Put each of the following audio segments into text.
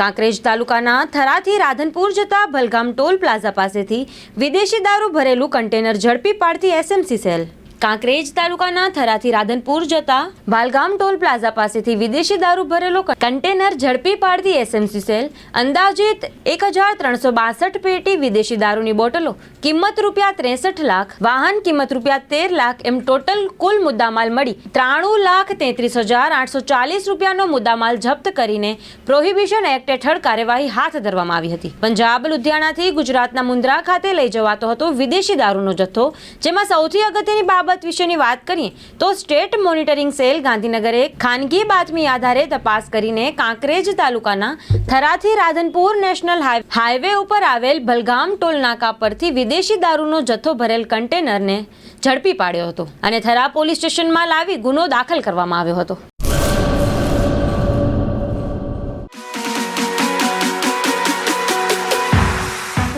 કાંકરેજ તાલુકાના થરાથી રાધનપુર જતા ભલગામ ટોલ પ્લાઝા પાસેથી વિદેશી દારૂ ભરેલું કન્ટેનર ઝડપી પાડતી એસએમસી સેલ. કાંકરેજ તાલુકાના થરાથી રાધનપુર જતા ભાલગામ ટોલ પ્લાઝા પાસેથી વિદેશી દારૂ ભરેલો કન્ટેનર ઝડપી પાડતી એસએમસી સેલ, અંદાજિત એક હજાર ત્રણસો બાસઠ પેટી વિદેશી દારૂની બોટલો, કિંમત રૂપિયા ત્રેસઠ લાખ, વાહન કિંમત રૂપિયા તેર લાખ એમ ટોટલ કુલ મુદ્દામાલ મળી ત્રાણું લાખ તેત્રીસ હજાર આઠસો ચાલીસ રૂપિયાનો મુદ્દામાલ જપ્ત કરીને પ્રોહિબિશન એક્ટ હેઠળ કાર્યવાહી હાથ ધરવામાં આવી હતી. પંજાબ, લુધિયાણાથી ગુજરાતના મુન્દ્રા ખાતે લઈ જવાતો હતો વિદેશી દારૂનો જથ્થો, જેમાં સૌથી અગત્યની બાબત વિશેની વાત કરીએ તો સ્ટેટ મોનિટરિંગ સેલ ગાંધીનગરે ખાનગી બાતમી આધારે તપાસ કરીને કાંકરેજ તાલુકાના થરાથી રાધનપુર નેશનલ હાઈ- હાઈવે ઉપર આવેલ ભલગામ ટોલ નાકા પરથી વિદેશી દારૂનો જથ્થો ભરેલ કન્ટેનરને ઝડપી પાડ્યો હતો અને થરા પોલીસ સ્ટેશનમાં લાવી ગુનો દાખલ કરવામાં આવ્યો હતો.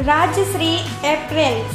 રાજશ્રી એપ્રેલ્સ.